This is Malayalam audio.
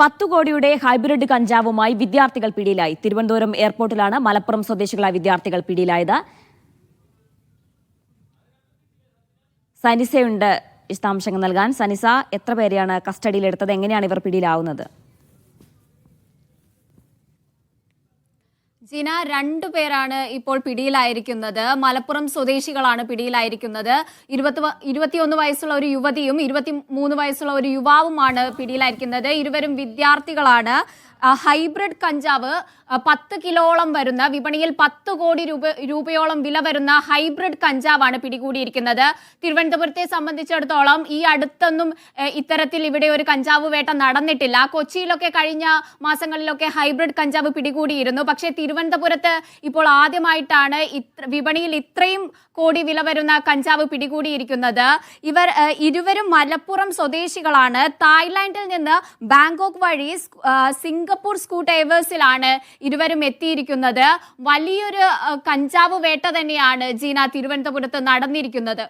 പത്തു കോടിയുടെ ഹൈബ്രിഡ് കഞ്ചാവുമായി വിദ്യാർത്ഥികൾ പിടിയിലായി. തിരുവനന്തപുരം എയർപോർട്ടിലാണ് മലപ്പുറം സ്വദേശികളായ വിദ്യാർത്ഥികൾ പിടിയിലായത്. സനിസയുണ്ട് വിശദാംശങ്ങൾ നൽകാൻ. സനിസ എത്ര പേരെയാണ് കസ്റ്റഡിയിലെടുത്തത്? എങ്ങനെയാണ് ഇവർ പിടിയിലാവുന്നത്? ജിന രണ്ടു പേരാണ് ഇപ്പോൾ പിടിയിലായിരിക്കുന്നത്. മലപ്പുറം സ്വദേശികളാണ് പിടിയിലായിരിക്കുന്നത്. ഇരുപത്തി ഇരുപത്തിയൊന്ന് വയസ്സുള്ള ഒരു യുവതിയും ഇരുപത്തി മൂന്ന് വയസ്സുള്ള ഒരു യുവാവുമാണ് പിടിയിലായിരിക്കുന്നത്. ഇരുവരും വിദ്യാർത്ഥികളാണ്. ഹൈബ്രിഡ് കഞ്ചാവ് പത്ത് കിലോളം വരുന്ന വിപണിയിൽ പത്ത് കോടി രൂപ രൂപയോളം വില വരുന്ന ഹൈബ്രിഡ് കഞ്ചാവാണ് പിടികൂടിയിരിക്കുന്നത്. തിരുവനന്തപുരത്തെ സംബന്ധിച്ചിടത്തോളം ഈ അടുത്തൊന്നും ഇത്തരത്തിൽ ഇവിടെ ഒരു കഞ്ചാവ് വേട്ട നടന്നിട്ടില്ല. കൊച്ചിയിലൊക്കെ കഴിഞ്ഞ മാസങ്ങളിലൊക്കെ ഹൈബ്രിഡ് കഞ്ചാവ് പിടികൂടിയിരുന്നു. പക്ഷേ തിരുവനന്തപുരത്ത് ഇപ്പോൾ ആദ്യമായിട്ടാണ് ഇത്ര വിപണിയിൽ ഇത്രയും കോടി വില വരുന്ന കഞ്ചാവ് പിടികൂടിയിരിക്കുന്നത്. ഇവർ ഇരുവരും മലപ്പുറം സ്വദേശികളാണ്. തായ്ലാന്റിൽ നിന്ന് ബാങ്കോക്ക് വഴി സിംഗപ്പൂർ സ്കൂട്ട് ഏവേഴ്സിലാണ് ഇരുവരും എത്തിയിരിക്കുന്നത്. വലിയൊരു കഞ്ചാവ് വേട്ട തന്നെയാണ് ജീന തിരുവനന്തപുരത്ത് നടന്നിരിക്കുന്നത്.